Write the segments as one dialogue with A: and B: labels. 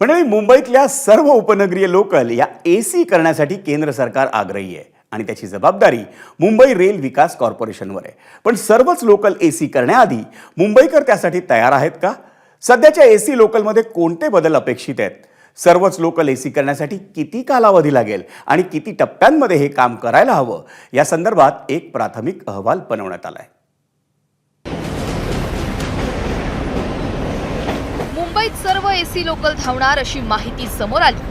A: म्हणजे मुंबईतल्या सर्व उपनगरीय लोकल या ए सी करण्यासाठी केंद्र सरकार आग्रही आहे आणि त्याची जबाबदारी मुंबई रेल विकास कॉर्पोरेशनवर आहे. पण सर्वच लोकल ए सी करण्याआधी मुंबईकर त्यासाठी तयार आहेत का? सध्याच्या ए सी लोकलमध्ये कोणते बदल अपेक्षित आहेत? सर्वच लोकल ए सी करण्यासाठी किती कालावधी लागेल आणि किती टप्प्यांमध्ये हे काम करायला हवं? या संदर्भात एक प्राथमिक अहवाल बनवण्यात आला आहे
B: मुंबईत सर्व एसी लोकल धावणार अशी माहिती समोर आली.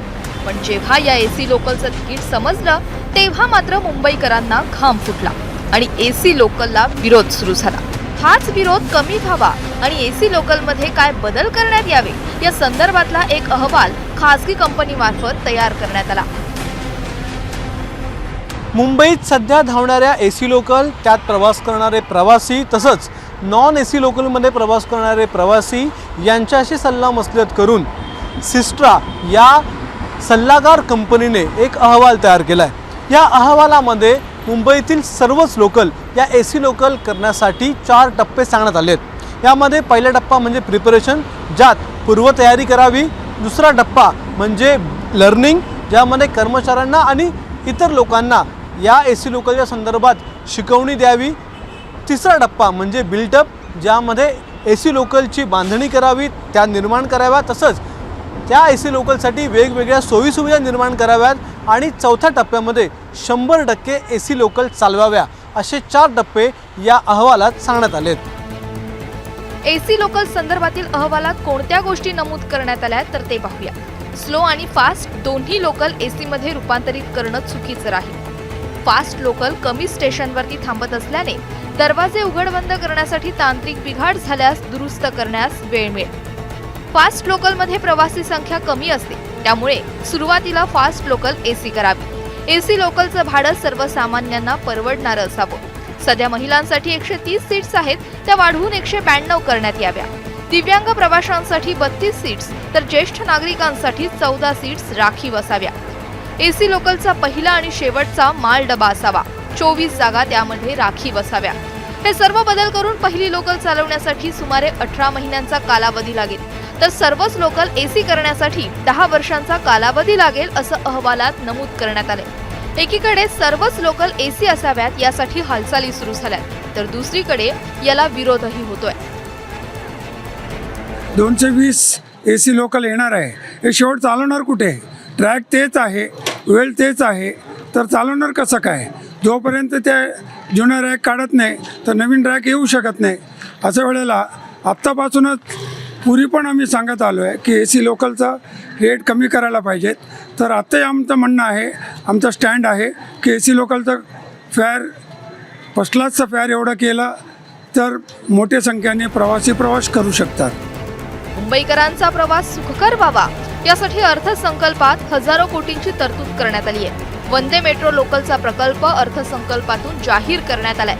B: पण जेव्हा या एसी लोकलचं तिकीट समजलं तेव्हा मात्र मुंबईकरांना घाम फुटला आणि एसी लोकलला विरोध सुरू झाला. हाच विरोध कमी व्हावा आणि एसी लोकलमध्ये काय बदल करण्यात यावे या संदर्भातला एक अहवाल खासगी कंपनीमार्फत तयार करण्यात आला.
C: मुंबईत सध्या धावणाऱ्या एसी लोकल त्यात प्रवास करणारे प्रवासी तसंच नॉन ए सी लोकलमध्ये प्रवास करणारे प्रवासी यांच्याशी सल्लामसलत करून सिस्ट्रा या सल्लागार कंपनीने एक अहवाल तयार केला आहे या अहवालामध्ये मुंबईतील सर्वच लोकल या ए सी लोकल करण्यासाठी चार टप्पे सांगण्यात आले आहेत. यामध्ये पहिला टप्पा म्हणजे प्रिपरेशन ज्यात पूर्वतयारी करावी. दुसरा टप्पा म्हणजे लर्निंग ज्यामध्ये कर्मचाऱ्यांना आणि इतर लोकांना या ए सी लोकलच्या संदर्भात शिकवणी द्यावी. तिसरा टप्पा म्हणजे बिल्टअप ज्यामध्ये ए सी लोकलची बांधणी करावी त्या निर्माण कराव्या तसंच त्या ए सी लोकलसाठी वेगवेगळ्या सोयीसुविधा निर्माण कराव्यात. आणि चौथ्या टप्प्यामध्ये शंभर टक्के ए सी लोकल चालवाव्या असे चार टप्पे या अहवालात सांगण्यात आले आहेत
B: सी लोकल संदर्भातील अहवालात कोणत्या गोष्टी नमूद करण्यात आल्या तर ते पाहूया. स्लो आणि फास्ट दोन्ही लोकल ए मध्ये रूपांतरित करणं चुकीचं राहील. फास्ट लोकल कमी स्टेशनवरती थांबत असल्याने दरवाजे उघड बंद करण्यासाठी तांत्रिक बिघाड झाल्यास दुरुस्त करण्यास वेळ मिळेल. फास्ट लोकलमध्ये प्रवासी संख्या कमी असते. त्यामुळे सुरुवातीला फास्ट लोकल एसी करावी. एसी लोकलचं भाडं सर्वसामान्यांना परवडणारं असावं. सध्या महिलांसाठी एकशे तीस सीट्स आहेत. त्या वाढवून एकशे ब्याण्णव करण्यात याव्या. दिव्यांग प्रवाशांसाठी बत्तीस सीट्स तर ज्येष्ठ नागरिकांसाठी चौदा सीट्स राखीव असाव्या. एसी लोकलचा पहिला आणि शेवटचा माल डबा असावा. चोवीस जागा त्यामध्ये राखीव असाव्या. हे सर्व बदल करून पहिली लोकल चालवण्यासाठी सुमारे अठरा महिन्यांचा कालावधी लागेल. तर सर्वच लोकल एसी करण्यासाठी दहा वर्षांचा कालावधी लागेल असं अहवालात नमूद करण्यात आले एकीकडे सर्वच लोकल एसी असाव्यात यासाठी हालचाली सुरू झाल्या तर दुसरीकडे याला विरोधही होतोय.
D: दोनशे वीस ए सी लोकल येणार आहे. हे शेवट चालवणार कुठे? ट्रॅक तेच आहे वेळ तेच आहे. तर चालवणार कसं काय? जोपर्यंत त्या जुन्या रॅक काढत नाही तर नवीन रॅक येऊ शकत नाही. अशा वेळेला आत्तापासूनच पूर्वी पण आम्ही सांगत आलो आहे की ए सी लोकलचा रेट कमी करायला पाहिजेत. तर आत्ताही आमचं म्हणणं आहे आमचा स्टँड आहे की ए सी लोकलचं फेअर फर्स्ट क्लासचं फेअर एवढं केलं तर मोठ्या संख्येने प्रवासी प्रवास करू शकतात.
B: मुंबईकरांचा प्रवास सुखकर व्हावा. यासाठी अर्थसंकल्पात हजारो कोटींची तरतूद करण्यात आली आहे वंदे मेट्रो लोकलचा प्रकल्प अर्थसंकल्पातून जाहीर करण्यात आलाय.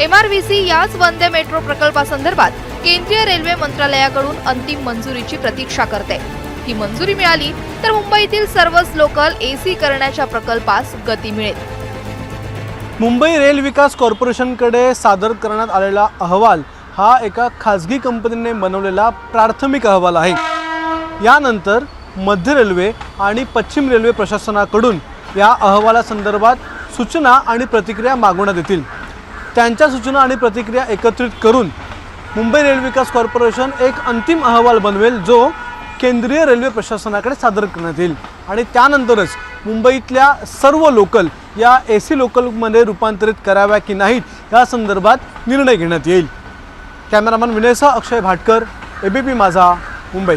B: एमआरव्हीसी याच वंदे मेट्रो प्रकल्पासंदर्भात केंद्रीय रेल्वे मंत्रालयाकडून अंतिम मंजुरीची प्रतीक्षा करते. ही मंजुरी मिळाली तर मुंबईतील सर्वच लोकल एसी करण्याच्या प्रकल्पास गती मिळेल.
C: मुंबई रेल विकास कॉर्पोरेशनकडे सादर करण्यात आलेला अहवाल हा एका खाजगी कंपनीने बनवलेला प्राथमिक अहवाल आहे. यानंतर मध्य रेल्वे आणि पश्चिम रेल्वे प्रशासनाकडून या अहवालासंदर्भात सूचना आणि प्रतिक्रिया मागवण्यात येतील. त्यांच्या सूचना आणि प्रतिक्रिया एकत्रित करून मुंबई रेल्वे विकास कॉर्पोरेशन एक अंतिम अहवाल बनवेल जो केंद्रीय रेल्वे प्रशासनाकडे सादर करण्यात येईल. आणि त्यानंतरच मुंबईतल्या सर्व लोकल या ए सी लोकलमध्ये रूपांतरित कराव्या की नाहीत या संदर्भात निर्णय घेण्यात येईल. Cameraman विनयसा Akshay Bhatkar A B P माझा मुंबई.